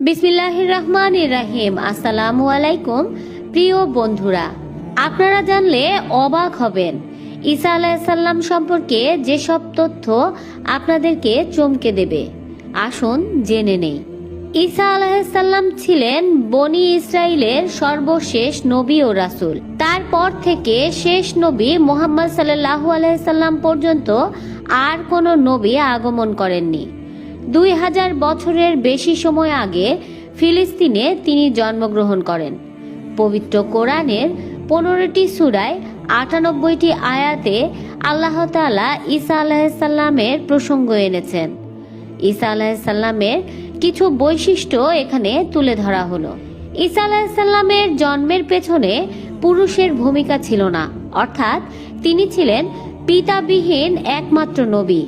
বিসমিল্লাহির রহমান রাহিম। আসসালামু আলাইকুম প্রিয় বন্ধুরা। আপনারা জানলে অবাক হবেন, ঈসা আলাইসাল্লাম সম্পর্কে যেসব তথ্য আপনাদেরকে চমকে দেবে। আসুন জেনে নেই। ঈসা আলাইসাল্লাম ছিলেন বনি ইসরায়েলের সর্বশেষ নবী ও রাসূল। তারপর থেকে শেষ নবী মোহাম্মদ সাল্লাল্লাহু আলাইসাল্লাম পর্যন্ত আর কোনো নবী আগমন করেননি। দুই হাজার বছরের বেশি সময় আগে ফিলিস্তিনে তিনি জন্মগ্রহণ করেন। পবিত্র কোরআনের পনেরোটি সুরায় আটানব্বইটি আয়াতে আল্লাহ তালা ঈসা আলাহিসাল্লামের প্রসঙ্গ এনেছেন। ঈসা আলাহিসাল্লামের কিছু বৈশিষ্ট্য এখানে তুলে ধরা হলো। ঈসা আলাহিসাল্লামের জন্মের পেছনে পুরুষের ভূমিকা ছিল না, অর্থাৎ তিনি ছিলেন পিতাবিহীন একমাত্র নবী।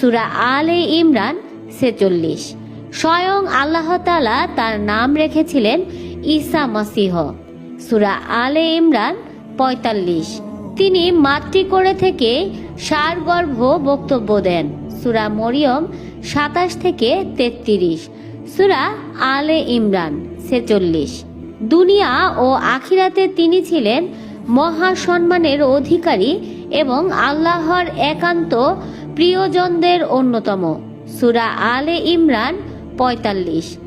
সুরা আলে ইমরান ছেচল্লিশ। স্বয়ং আল্লাহ তালা তার নাম রেখেছিলেন ঈসা মাসিহ। সুরা আলে ইমরান পঁয়তাল্লিশ। তিনি মাতৃ করে থেকে সার গর্ভ বক্তব্য দেন। সুরা মরিয়ম সাতাশ থেকে তেত্রিশ। সুরা আলে ইমরান ছেচল্লিশ। দুনিয়া ও আখিরাতে তিনি ছিলেন মহা সম্মানের অধিকারী এবং আল্লাহর একান্ত প্রিয়জনদের অন্যতম। সুরা আলে ইমরান পঁয়তাল্লিশ।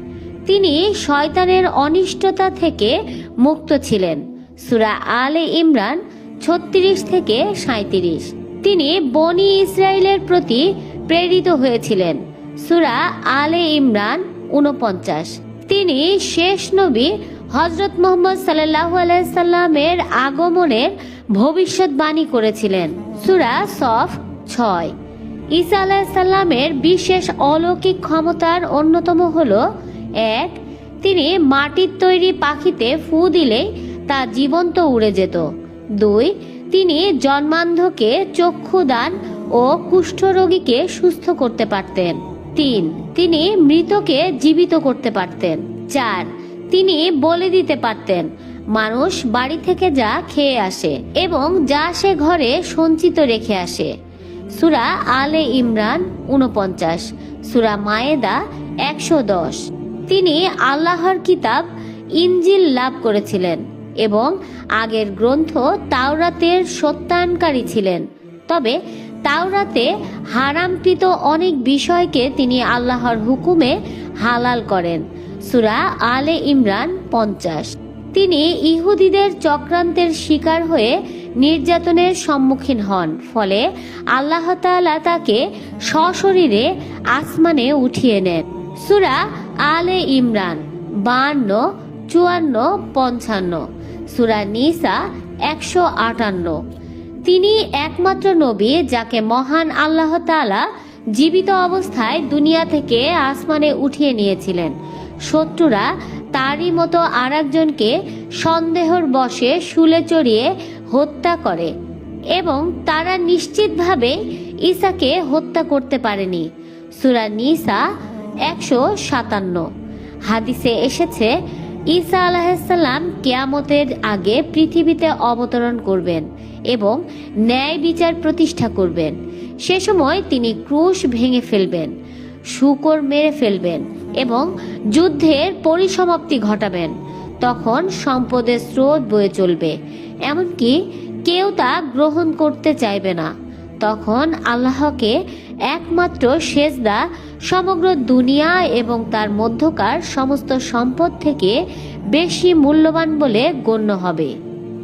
তিনি শয়তানের অনিষ্টতা থেকে মুক্ত ছিলেন। সুরা আলে ইমরান ছত্রিশ থেকে সাঁত্রিশ তিনি বনি ইসরায়েলের প্রতি প্রেরিত হয়েছিলেন। সুরা আলে ইমরান উনপঞ্চাশ তিনি শেষ নবী হজরত মোহাম্মদ সাল্লাহ আলাইসাল্লামের আগমনের ভবিষ্যৎবাণী করেছিলেন। সুরা সফ ছয়। ঈসা আলাহিসাল্লামের বিশেষ অলৌকিক ক্ষমতার অন্যতম হল, এক, তিনি মাটির তৈরি পাখিতে ফু দিলেই তা জীবন্ত উড়ে যেত। দুই, তিনি জন্মান্ধকে চক্ষুদান ও কুষ্ঠরোগীকে সুস্থ করতে পারতেন। তিন, তিনি মৃতকে জীবিত করতে পারতেন। চার, তিনি বলে দিতে পারতেন, মানুষ বাড়ি থেকে যা খেয়ে আসে এবং যা সে ঘরে সঞ্চিত রেখে আসে। সুরা আলে ইমরান উনপঞ্চাশ সুরা মায়েদা একশো দশ। তিনি আল্লাহর কিতাব ইঞ্জিল লাভ করেছিলেন এবং আগের গ্রন্থ তাওরাতের সত্যায়নকারী ছিলেন। তবে তাওরাতে হারামকৃত অনেক বিষয়কে তিনি আল্লাহর হুকুমে হালাল করেন, সুরা আলে ইমরান পঞ্চাশ। তিনি ইহুদিদের চক্রান্তের শিকার হয়ে নির্যাতনের সম্মুখীন হন। ফলে আল্লাহ তাআলা তাকে সশরীরে আসমানে উঠিয়ে নেন। সুরা আলে ইমরান, বান্ন, চুয়ান্ন, পঞ্চান্ন। সুরা নিসা, একশো আটান্ন। তিনি একমাত্র নবী যাকে মহান আল্লাহ তাআলা জীবিত অবস্থায় দুনিয়া থেকে আসমানে উঠিয়ে নিয়েছিলেন। শত্রুরা তারই মতো আর সন্দেহর বশে শুলে চড়িয়ে হত্যা করে এবং তারা নিশ্চিতভাবে ঈসাকে হত্যা করতে পারেনি। সুরা নিসা একশো সাতান্ন। হাদিসে এসেছে, ঈসা আলাহিসাল্লাম কেয়ামতের আগে পৃথিবীতে অবতরণ করবেন এবং ন্যায় বিচার প্রতিষ্ঠা করবেন। সে সময় তিনি ক্রুশ ভেঙে ফেলবেন, শুকর মেরে ফেলবেন এবং যুদ্ধের পরিসমাপ্তি ঘটাবেন। তখন সম্পদের স্রোত বয়ে চলবে, এমনকি কেউ তা গ্রহণ করতে চাইবে না। তখন আল্লাহকে একমাত্র সেজদা সমগ্র দুনিয়া এবং তার মধ্যকার সমস্ত সম্পদ থেকে বেশি মূল্যবান বলে গণ্য হবে।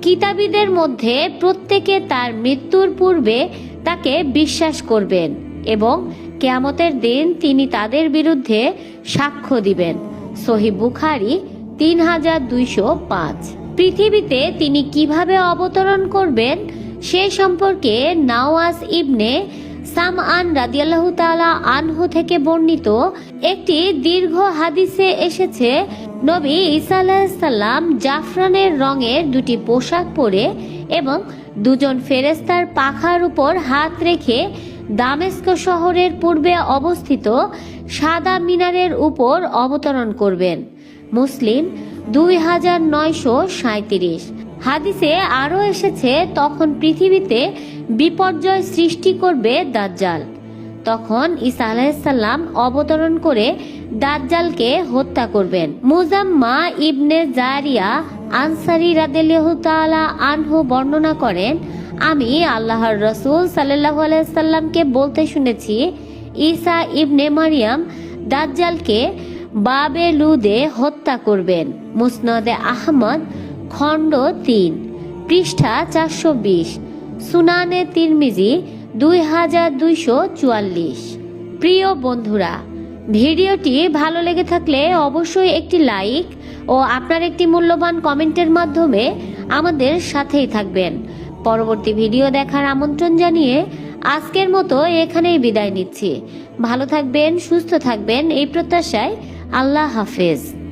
কিতাবীদের মধ্যে প্রত্যেকে তার মৃত্যুর পূর্বে তাকে বিশ্বাস করবেন এবং কেয়ামতের দিন তিনি তাদের বিরুদ্ধে সাক্ষ্য দিবেন। সহি বুখারি তিন হাজার দুইশো পাঁচ। পৃথিবীতে তিনি কীভাবে অবতরণ করবেন, সে সম্পর্কে নাওয়াজ ইবনে সামআন রাদিয়াল্লাহু তাআলা আনহু থেকে বর্ণিত একটি দীর্ঘ হাদিসে এসেছে, নবী ঈসা আলাইসাল্লাম জাফরানের রঙের দুটি পোশাক পরে এবং দুজন ফেরেস্তার পাখার উপর হাত রেখে দামেস্ক শহরের পূর্বে অবস্থিত সাদা মিনারের উপর অবতরণ করবেন। মুসলিম দুই হাজার নয়শো হাদিসে আরও এসেছে, তখন পৃথিবীতে বিপর্যয় সৃষ্টি করবে দাজ্জাল। তখন ঈসা আলাইসাল্লাম অবতরণ করে দাজ্জালকে হত্যা করবেন। মুজাম্মা ইবনে জারিয়া আনসারি রাদিয়াল্লাহু তাআলা আনহু বর্ণনা করেন, আমি আল্লাহর রসুল সাল্লাল্লাহু আলাইসাল্লামকে বলতে শুনেছি, ঈসা ইবনে মারিয়াম দাজ্জালকে বাবে লুদে হত্যা করবেন। মুসনদে আহমদ, খণ্ড তিন, পৃষ্ঠা চারশো বিশ, সুনানে তিরমিজি দুই হাজার দুইশো চুয়াল্লিশ। প্রিয় বন্ধুরা, ভিডিওটি ভালো লেগে থাকলে অবশ্যই একটি লাইক ও আপনার একটি মূল্যবান কমেন্টের মাধ্যমে আমাদের সাথেই থাকবেন। পরবর্তী ভিডিও দেখার আমন্ত্রণ জানিয়ে আজকের মতো এখানেই বিদায় নিচ্ছি। ভালো থাকবেন, সুস্থ থাকবেন, এই প্রত্যাশায় আল্লাহ হাফেজ।